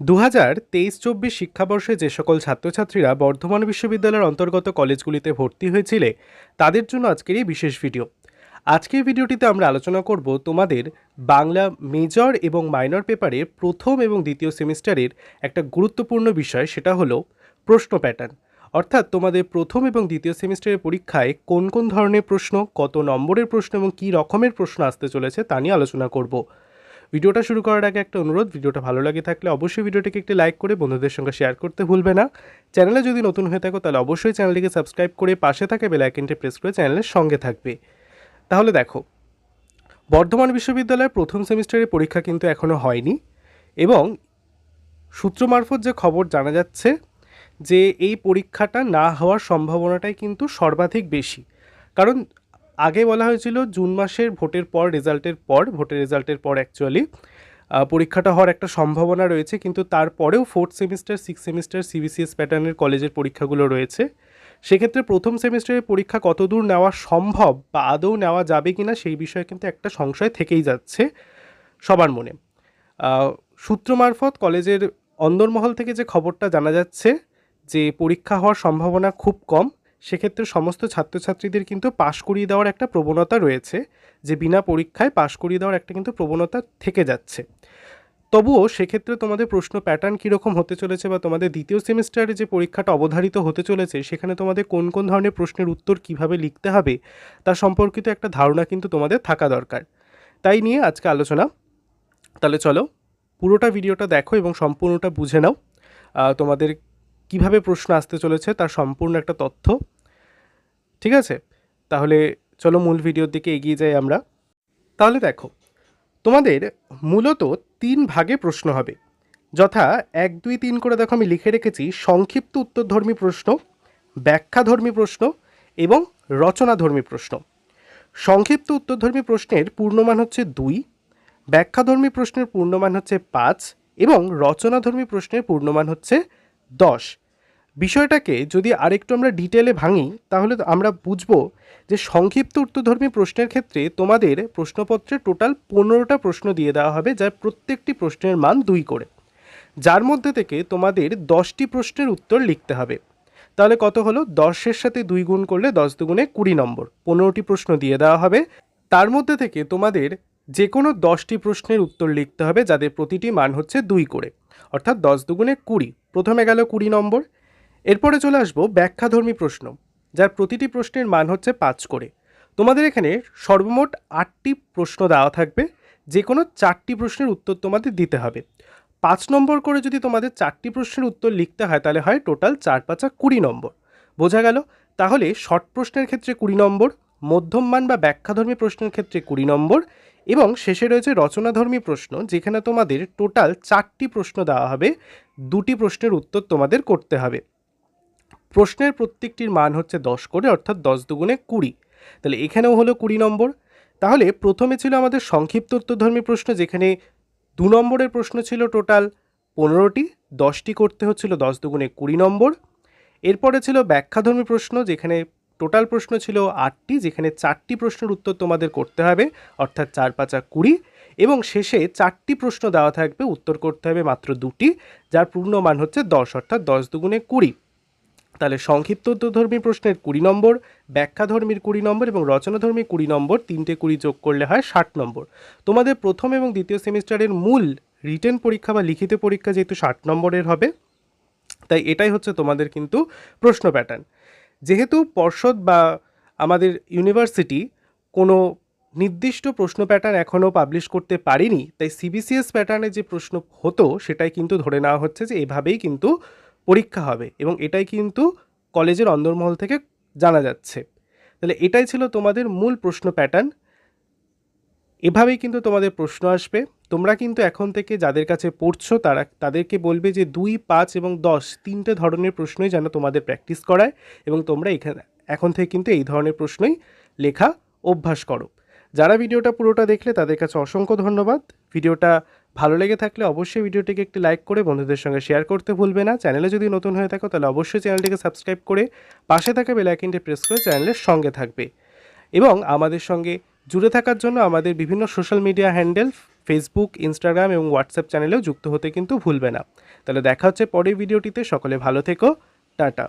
দু হাজার তেইশ চব্বিশ শিক্ষাবর্ষে যে সকল ছাত্রছাত্রীরা বর্ধমান বিশ্ববিদ্যালয়ের অন্তর্গত কলেজগুলিতে ভর্তি হয়েছিলে, তাদের জন্য আজকের এই বিশেষ ভিডিও। আজকের ভিডিওটিতে আমরা আলোচনা করব তোমাদের বাংলা মেজর এবং মাইনর পেপারে প্রথম এবং দ্বিতীয় সেমিস্টারের একটা গুরুত্বপূর্ণ বিষয়, সেটা হলো প্রশ্ন প্যাটার্ন। অর্থাৎ তোমাদের প্রথম এবং দ্বিতীয় সেমিস্টারের পরীক্ষায় কোন কোন ধরনের প্রশ্ন, কত নম্বরের প্রশ্ন এবং কী রকমের প্রশ্ন আসতে চলেছে তা নিয়ে আলোচনা করব। ভিডিওটা শুরু করার আগে একটা অনুরোধ, ভিডিওটা ভালো লাগে থাকলে অবশ্যই ভিডিওটিকে একটি লাইক করে বন্ধুদের সঙ্গে শেয়ার করতে ভুলবে না। চ্যানেলে যদি নতুন হয়ে থাকো তাহলে অবশ্যই চ্যানেলটিকে সাবস্ক্রাইব করে পাশে থাকা বেল আইকনটি প্রেস করে চ্যানেলের সঙ্গে থাকবে। তাহলে দেখো, বর্ধমান বিশ্ববিদ্যালয়ের প্রথম সেমিস্টারের পরীক্ষা কিন্তু এখনও হয়নি এবং সূত্র মারফত যে খবর জানা যাচ্ছে যে এই পরীক্ষাটা না হওয়ার সম্ভাবনাটাই কিন্তু সর্বাধিক বেশি। কারণ আগে বলা হয়েছিল জুন মাসের ভোটের পর, রেজাল্টের পর, ভোটের রেজাল্টের পর অ্যাকচুয়ালি পরীক্ষাটা হওয়ার একটা সম্ভাবনা রয়েছে, কিন্তু তারপরেও fourth semester six semester CBCS প্যাটার্নের কলেজের পরীক্ষাগুলো রয়েছে। সেক্ষেত্রে প্রথম সেমিস্টারের পরীক্ষা কতদূর নেওয়া সম্ভব বা আদৌ নেওয়া যাবে কি না সেই বিষয়ে কিন্তু একটা সংশয় থেকেই যাচ্ছে সবার মনে। সূত্র মারফত কলেজের অন্দরমহল থেকে যে খবরটা জানা যাচ্ছে যে পরীক্ষা হওয়ার সম্ভাবনা খুব কম সেক্ষেত্রে সমস্ত ছাত্রছাত্রীদের কিন্তু পাশ করিয়ে দেওয়ার একটা প্রবণতা রয়েছে, যে বিনা পরীক্ষায় পাশ করিয়ে দেওয়ার একটা কিন্তু প্রবণতা থেকে যাচ্ছে। তবুও সেক্ষেত্রে তোমাদের প্রশ্ন প্যাটার্ন কীরকম হতে চলেছে বা তোমাদের দ্বিতীয় সেমিস্টারে যে পরীক্ষাটা অবধারিত হতে চলেছে, সেখানে তোমাদের কোন কোন ধরনের প্রশ্নের উত্তর কীভাবে লিখতে হবে, তা সম্পর্কিত একটা ধারণা কিন্তু তোমাদের থাকা দরকার। তাই নিয়ে আজকে আলোচনা। তাহলে চলো, পুরোটা ভিডিওটা দেখো এবং সম্পূর্ণটা বুঝে নাও তোমাদের কীভাবে প্রশ্ন আসতে চলেছে তার সম্পূর্ণ একটা তথ্য। ঠিক আছে? তাহলে চলো মূল ভিডিওর দিকে এগিয়ে যাই আমরা। তাহলে দেখো, তোমাদের মূলত তিন ভাগে প্রশ্ন হবে। যথা এক, দুই, তিন করে দেখো আমি লিখে রেখেছি সংক্ষিপ্ত উত্তরধর্মী প্রশ্ন, ব্যাখ্যাধর্মী প্রশ্ন এবং রচনাধর্মী প্রশ্ন। সংক্ষিপ্ত উত্তরধর্মী প্রশ্নের পূর্ণমান হচ্ছে দুই, ব্যাখ্যাধর্মী প্রশ্নের পূর্ণমান হচ্ছে পাঁচ এবং রচনাধর্মী প্রশ্নের পূর্ণমান হচ্ছে দশ। বিষয়টাকে যদি আরেকটু আমরা ডিটেলে ভাঙি, তাহলে আমরা বুঝব যে সংক্ষিপ্ত উত্তরধর্মী প্রশ্নের ক্ষেত্রে তোমাদের প্রশ্নপত্রে টোটাল পনেরোটা প্রশ্ন দিয়ে দেওয়া হবে, যার প্রত্যেকটি প্রশ্নের মান দুই করে। যার মধ্যে থেকে তোমাদের দশটি প্রশ্নের উত্তর লিখতে হবে। তাহলে কত হলো? দশের সাথে দুই গুণ করলে দশ দুগুণে কুড়ি নম্বর। পনেরোটি প্রশ্ন দিয়ে দেওয়া হবে। তার মধ্যে থেকে তোমাদের যে কোনো দশটি প্রশ্নের উত্তর লিখতে হবে, যাদের প্রতিটি মান হচ্ছে দুই করে। অর্থাৎ দশ দুগুণে কুড়ি। প্রথমে গেল কুড়ি নম্বর। এরপরে চলে আসব ব্যাখ্যাধর্মী প্রশ্ন, যার প্রতিটি প্রশ্নের মান হচ্ছে পাঁচ করে। তোমাদের এখানে সর্বমোট আটটি প্রশ্ন দেওয়া থাকবে যে কোনো চারটি প্রশ্নের উত্তর তোমাদের দিতে হবে। পাঁচ নম্বর করে যদি তোমাদের চারটি প্রশ্নের উত্তর লিখতে হয়, তাহলে হয় টোটাল চার পাঁচা কুড়ি নম্বর। বোঝা গেল? তাহলে শর্ট প্রশ্নের ক্ষেত্রে কুড়ি নম্বর, মধ্যম মান বা ব্যাখ্যাধর্মী প্রশ্নের ক্ষেত্রে কুড়ি নম্বর, এবং শেষে রয়েছে রচনাধর্মী প্রশ্ন, যেখানে তোমাদের টোটাল চারটি প্রশ্ন দেওয়া হবে, দুটি প্রশ্নের উত্তর তোমাদের করতে হবে। প্রশ্নের প্রত্যেকটির মান হচ্ছে দশ করে, অর্থাৎ দশ দুগুণে কুড়ি। তাহলে এখানেও হলো কুড়ি নম্বর। তাহলে প্রথমে ছিল আমাদের সংক্ষিপ্ত উত্তরধর্মী প্রশ্ন, যেখানে দু নম্বরের প্রশ্ন ছিল টোটাল পনেরোটি, দশটি করতে হচ্ছিল দশ দুগুণে কুড়ি নম্বর। এরপরে ছিল ব্যাখ্যাধর্মী প্রশ্ন, যেখানে টোটাল প্রশ্ন ছিল আটটি, যেখানে চারটি প্রশ্নের উত্তর তোমাদের করতে হবে, অর্থাৎ চার, পাঁচা কুড়ি। এবং শেষে চারটি প্রশ্ন দেওয়া থাকবে, উত্তর করতে হবে মাত্র দুটি, যার পূর্ণ মান হচ্ছে দশ, অর্থাৎ দশ দুগুণে কুড়ি। তাহলে সংক্ষিপ্ত উত্তরধর্মী প্রশ্নের কুড়ি নম্বর, ব্যাখ্যাধর্মীর কুড়ি নম্বর এবং রচনাধর্মী কুড়ি নম্বর তিনটে কুড়ি যোগ করলে হয় ষাট নম্বর। তোমাদের প্রথম এবং দ্বিতীয় সেমিস্টারের মূল রিটেন পরীক্ষা বা লিখিত পরীক্ষা যেহেতু ষাট নম্বরের হবে, তাই এটাই হচ্ছে তোমাদের কিন্তু প্রশ্ন প্যাটার্ন যেহেতু পর্ষদ বা আমাদের ইউনিভার্সিটি কোনো নির্দিষ্ট প্রশ্ন প্যাটার্ন এখনও পাবলিশ করতে পারিনি, তাই সিবিসিএস প্যাটার্নে যে প্রশ্ন হতো সেটাই কিন্তু ধরে নেওয়া হচ্ছে যে এভাবেই কিন্তু পরীক্ষা হবে এবং এটাই কিন্তু কলেজের অন্দরমহল থেকে জানা যাচ্ছে। তাহলে এটাই ছিল তোমাদের মূল প্রশ্ন প্যাটার্ন এভাবেই কিন্তু তোমাদের প্রশ্ন আসবে। তোমরা কিন্তু এখন থেকে যাদের কাছে পড়ছো, তারা, তাদেরকে বলবে যে দুই, পাঁচ এবং দশ তিনটে ধরনের প্রশ্নই যেন তোমাদের প্র্যাকটিস করায় এবং তোমরা এখানে, এখন থেকে কিন্তু এই ধরনের প্রশ্নই লেখা অভ্যাস করো। যারা ভিডিওটা পুরোটা দেখলে তাদের কাছে অসংখ্য ধন্যবাদ। ভিডিওটা ভালো লেগে থাকলে অবশ্যই ভিডিওটিকে একটি লাইক করে বন্ধুদের সঙ্গে শেয়ার করতে ভুলবে না। চ্যানেলে যদি নতুন হয়ে থাকো, তাহলে অবশ্যই চ্যানেলটিকে সাবস্ক্রাইব করে পাশে থাকা বেল আইকনটি প্রেস করে চ্যানেলের সঙ্গে থাকবে। এবং আমাদের সঙ্গে জুড়ে থাকার জন্য আমাদের বিভিন্ন social media handle Facebook, Instagram এবং হোয়াটসঅ্যাপ চ্যানেলেও যুক্ত হতে কিন্তু ভুলবে না। তাহলে দেখা হচ্ছে পরের ভিডিওটিতে। সকলে ভালো থেকো। টাটা।